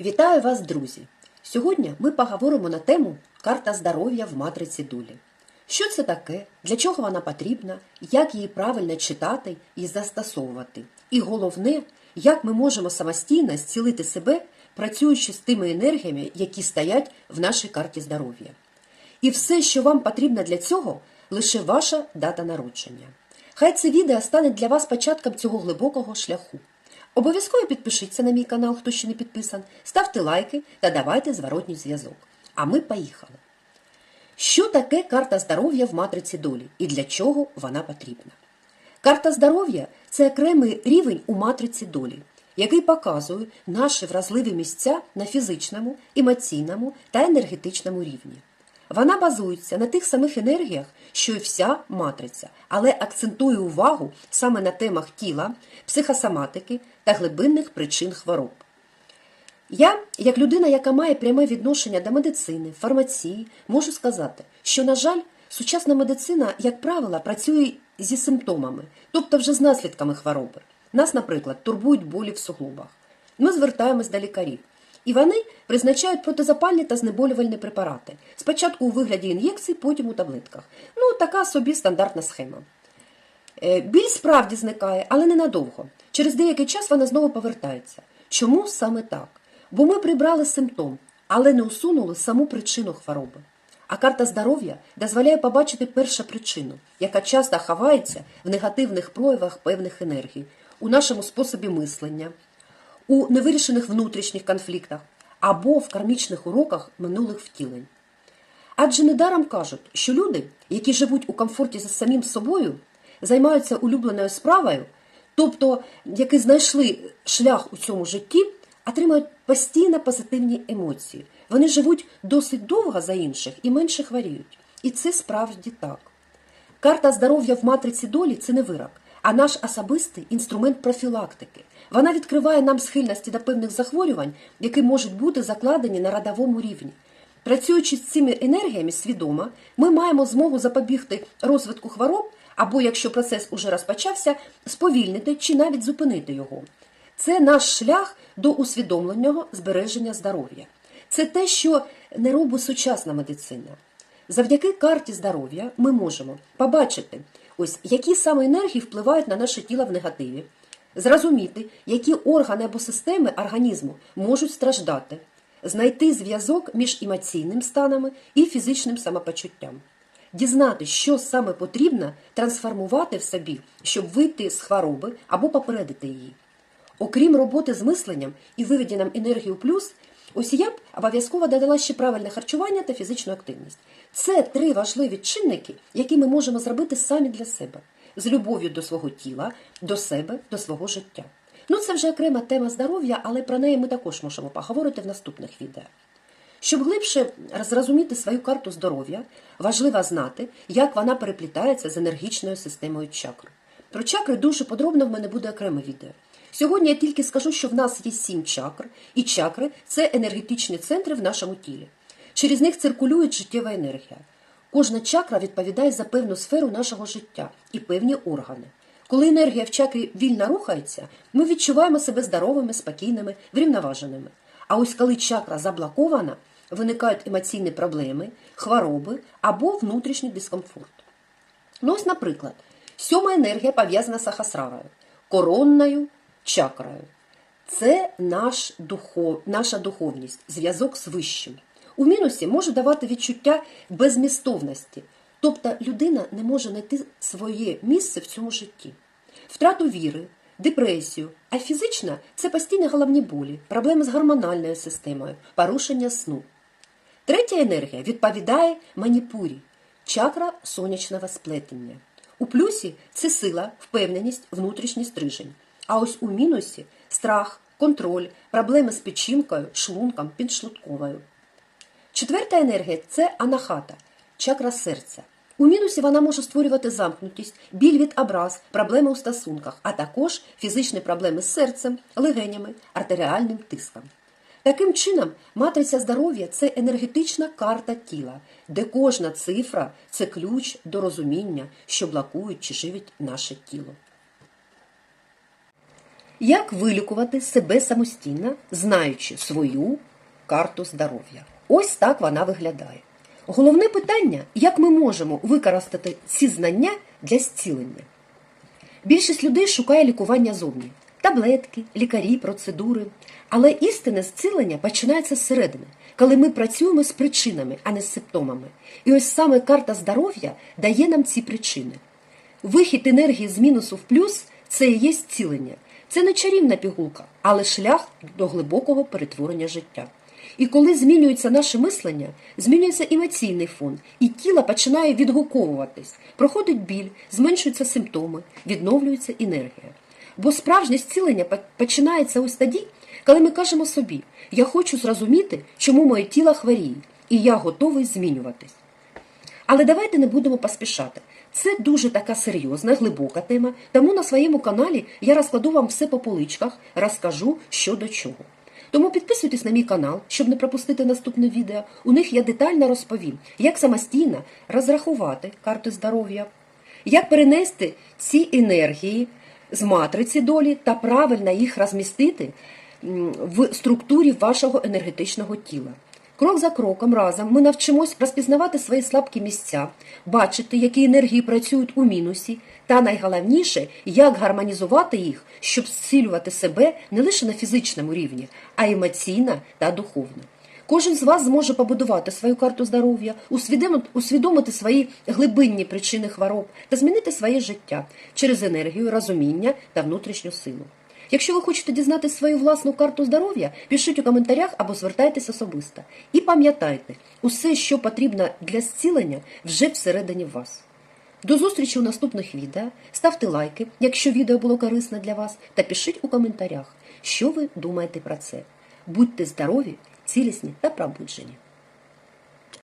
Вітаю вас, друзі! Сьогодні ми поговоримо на тему карта здоров'я в матриці долі. Що це таке, для чого вона потрібна, як її правильно читати і застосовувати. І головне, як ми можемо самостійно зцілити себе, працюючи з тими енергіями, які стоять в нашій карті здоров'я. І все, що вам потрібно для цього, лише ваша дата народження. Хай це відео стане для вас початком цього глибокого шляху. Обов'язково підпишіться на мій канал, хто ще не підписан, ставте лайки та давайте зворотній зв'язок. А ми поїхали. Що таке карта здоров'я в матриці долі і для чого вона потрібна? Карта здоров'я це окремий рівень у матриці долі, який показує наші вразливі місця на фізичному, емоційному та енергетичному рівні. Вона базується на тих самих енергіях, що й вся матриця, але акцентує увагу саме на темах тіла, психосоматики та глибинних причин хвороб. Я, як людина, яка має пряме відношення до медицини, фармації, можу сказати, що, на жаль, сучасна медицина, як правило, працює зі симптомами, тобто вже з наслідками хвороби. Нас, наприклад, турбують болі в суглобах. Ми звертаємось до лікарів. І вони призначають протизапальні та знеболювальні препарати. Спочатку у вигляді ін'єкцій, потім у таблетках. Ну, така собі стандартна схема. Е, Біль справді зникає, але ненадовго. Через деякий час вона знову повертається. Чому саме так? Бо ми прибрали симптом, але не усунули саму причину хвороби. А карта здоров'я дозволяє побачити першу причину, яка часто ховається в негативних проявах певних енергій, у нашому способі мислення, у невирішених внутрішніх конфліктах або в кармічних уроках минулих втілень. Адже недаром кажуть, що люди, які живуть у комфорті за самим собою, займаються улюбленою справою, тобто які знайшли шлях у цьому житті, отримують постійно позитивні емоції. Вони живуть досить довго за інших і менше хворіють. І це справді так. Карта здоров'я в матриці долі це не вирок, а наш особистий інструмент профілактики. Вона відкриває нам схильності до певних захворювань, які можуть бути закладені на родовому рівні. Працюючи з цими енергіями свідомо, ми маємо змогу запобігти розвитку хвороб, або, якщо процес уже розпочався, сповільнити чи навіть зупинити його. Це наш шлях до усвідомленого збереження здоров'я. Це те, що не робить сучасна медицина. Завдяки карті здоров'я ми можемо побачити, ось які саме енергії впливають на наше тіло в негативі, зрозуміти, які органи або системи організму можуть страждати, знайти зв'язок між емоційним станами і фізичним самопочуттям, дізнати, що саме потрібно трансформувати в собі, щоб вийти з хвороби або попередити її. Окрім роботи з мисленням і виведенням енергії у плюс, ось я б обов'язково додала ще правильне харчування та фізичну активність. Це три важливі чинники, які ми можемо зробити самі для себе, з любов'ю до свого тіла, до себе, до свого життя. Ну, це вже окрема тема здоров'я, але про неї ми також можемо поговорити в наступних відео. Щоб глибше зрозуміти свою карту здоров'я, важливо знати, як вона переплітається з енергічною системою чакр. Про чакри дуже подробно в мене буде окреме відео. Сьогодні я тільки скажу, що в нас є сім чакр, і чакри це енергетичні центри в нашому тілі. Через них циркулює життєва енергія. Кожна чакра відповідає за певну сферу нашого життя і певні органи. Коли енергія в чакрі вільно рухається, ми відчуваємо себе здоровими, спокійними, врівноваженими. А ось коли чакра заблокована, виникають емоційні проблеми, хвороби або внутрішній дискомфорт. Ну ось, наприклад, сьома енергія пов'язана з Ахасрарою, коронною чакраю. Це наш духов, наша духовність, зв'язок з вищим. У мінусі може давати відчуття безмістовності, тобто людина не може знайти своє місце в цьому житті, втрату віри, депресію, а фізична це постійні головні болі, проблеми з гормональною системою, порушення сну. Третя енергія відповідає маніпурі, чакра сонячного сплетення. У плюсі це сила, впевненість, внутрішній стрижень. А ось у мінусі страх, контроль, проблеми з печінкою, шлунком, підшлунковою. Четверта енергія це анахата, чакра серця. У мінусі вона може створювати замкнутість, біль від образ, проблеми у стосунках, а також фізичні проблеми з серцем, легенями, артеріальним тиском. Таким чином, матриця здоров'я це енергетична карта тіла, де кожна цифра це ключ до розуміння, що блокують чи живить наше тіло. Як вилікувати себе самостійно, знаючи свою карту здоров'я? Ось так вона виглядає. Головне питання, як ми можемо використати ці знання для зцілення. Більшість людей шукає лікування зовні таблетки, лікарі, процедури. Але істинне зцілення починається зсередини, коли ми працюємо з причинами, а не з симптомами. І ось саме карта здоров'я дає нам ці причини. Вихід енергії з мінусу в плюс це і є зцілення. Це не чарівна пігулка, але шлях до глибокого перетворення життя. І коли змінюється наше мислення, змінюється емоційний фон, і тіло починає відгуковуватись, проходить біль, зменшуються симптоми, відновлюється енергія. Бо справжнє зцілення починається ось тоді, коли ми кажемо собі: я хочу зрозуміти, чому моє тіло хворіє, і я готовий змінюватись. Але давайте не будемо поспішати. Це дуже така серйозна, глибока тема, тому на своєму каналі я розкладу вам все по поличках, розкажу, що до чого. Тому підписуйтесь на мій канал, щоб не пропустити наступне відео. У них я детально розповім, як самостійно розрахувати карти здоров'я, як перенести ці енергії з матриці долі та правильно їх розмістити в структурі вашого енергетичного тіла. Крок за кроком разом ми навчимось розпізнавати свої слабкі місця, бачити, які енергії працюють у мінусі, та найголовніше, як гармонізувати їх, щоб зцілювати себе не лише на фізичному рівні, а й емоційно та духовно. Кожен з вас зможе побудувати свою карту здоров'я, усвідомити, свої глибинні причини хвороб та змінити своє життя через енергію, розуміння та внутрішню силу. Якщо ви хочете дізнати свою власну карту здоров'я, пишіть у коментарях або звертайтесь особисто. І пам'ятайте, усе, що потрібно для зцілення, вже всередині вас. До зустрічі у наступних відео. Ставте лайки, якщо відео було корисне для вас, та пишіть у коментарях, що ви думаєте про це. Будьте здорові, цілісні та пробуджені.